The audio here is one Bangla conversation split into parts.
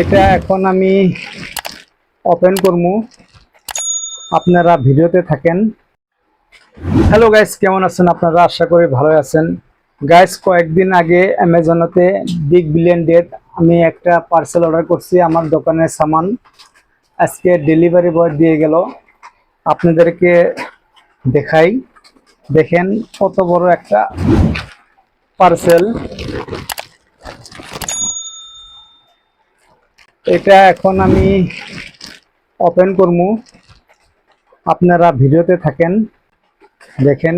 এটা এখন আমি ওপেন করব। আপনারা ভিডিওতে থাকেন। হ্যালো গাইস কেমন আছেন? আপনারা আশা করি ভালো আছেন। গাইস কয়েকদিন আগে অ্যামাজনেতে বিগ বিলিয়ন ডেট আমি একটা পার্সেল অর্ডার করছি আমার দোকানের সামান। আজকে ডেলিভারি বয় দিয়ে গেল। আপনাদেরকে দেখাই। দেখেন কত বড় একটা পার্সেল এটা এখন আমি ওপেন করব। আপনারা ভিডিওতে থাকেন, দেখেন।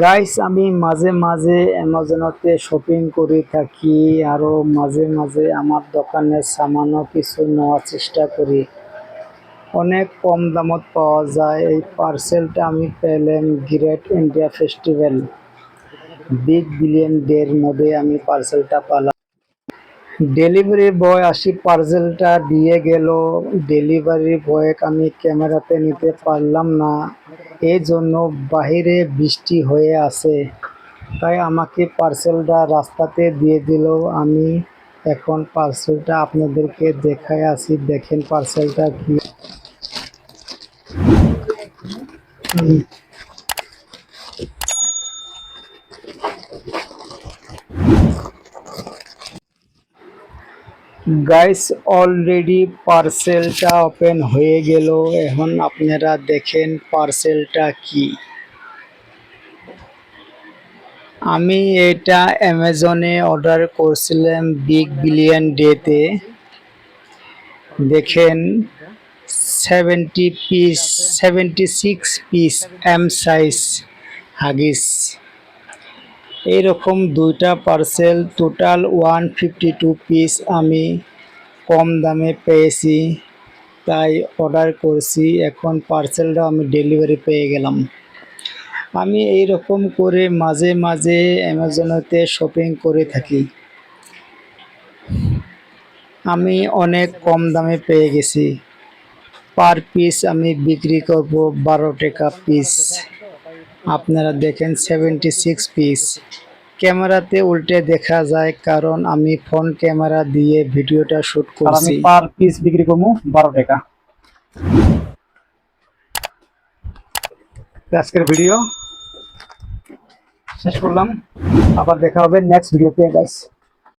গাইস আমি মাঝে মাঝে অ্যামাজনতে শপিং করে থাকি আরও মাঝে মাঝে আমার দোকানের সামানও কিছু নেওয়ার চেষ্টা করি। অনেক কম দামত পাওয়া যায়। এই পার্সেলটা আমি পেলাম Great India Festival Big Billion ডের মধ্যে আমি পার্সেলটা পেলাম। ডেলিভারি বয় আসি পার্সেলটা দিয়ে গেল। ডেলিভারি বয় আমি ক্যামেরাতে নিতে পারলাম না। এই জন্য বাহিরে বৃষ্টি হয়ে আছে। তাই আমাকে পার্সেলটা রাস্তাতে দিয়ে দিল। আমি এখন পার্সেলটা আপনাদেরকে দেখায় আসি দেখেন পার্সেলটা কি। গাইস অলরেডি পার্সেলটা ওপেন হয়ে গেল। এখন আপনারা দেখেন পার্সেলটা কি। আমি এটা অ্যামাজনে অর্ডার করছিলাম বিগ বিলিয়ন ডেতে দেখেন seventy piece seventy six piece M size Huggies. এইরকম দুইটা parcel total one fifty two piece আমি কম দামে পেয়েছি, তাই অর্ডার করছি। এখন পার্সেলটা আমি ডেলিভারি পেয়ে গেলাম। আমি এই রকম করে মাঝে মাঝে অ্যামাজনেতে শপিং করে থাকি। আমি অনেক কম দামে পেয়ে গেছি। পার পিস আমি বিক্রি করব বারো টাকা পিস আপনারা দেখেন সেভেন্টি সিক্স পিস ক্যামেরাতে উল্টে দেখা যায় কারণ আমি ফোন ক্যামেরা দিয়ে ভিডিওটা শুট করছি। পার পিস বিক্রি করব বারো টাকা। আজকের ভিডিও শেষ করলাম। আবার দেখা হবে নেক্সট ভিডিওতে গাইস